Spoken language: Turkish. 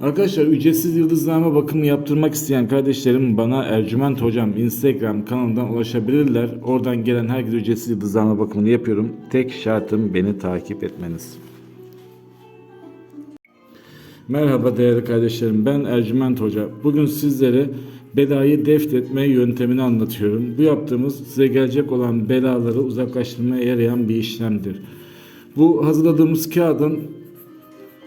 Arkadaşlar ücretsiz yıldızlama bakımı yaptırmak isteyen kardeşlerim bana Ercüment Hocam Instagram kanalından ulaşabilirler. Oradan gelen herkese ücretsiz yıldızlama bakımını yapıyorum. Tek şartım beni takip etmeniz. Merhaba değerli kardeşlerim ben Ercüment Hoca. Bugün sizlere belayı deft etme yöntemini anlatıyorum. Bu yaptığımız size gelecek olan belaları uzaklaştırmaya yarayan bir işlemdir. Bu hazırladığımız kağıdın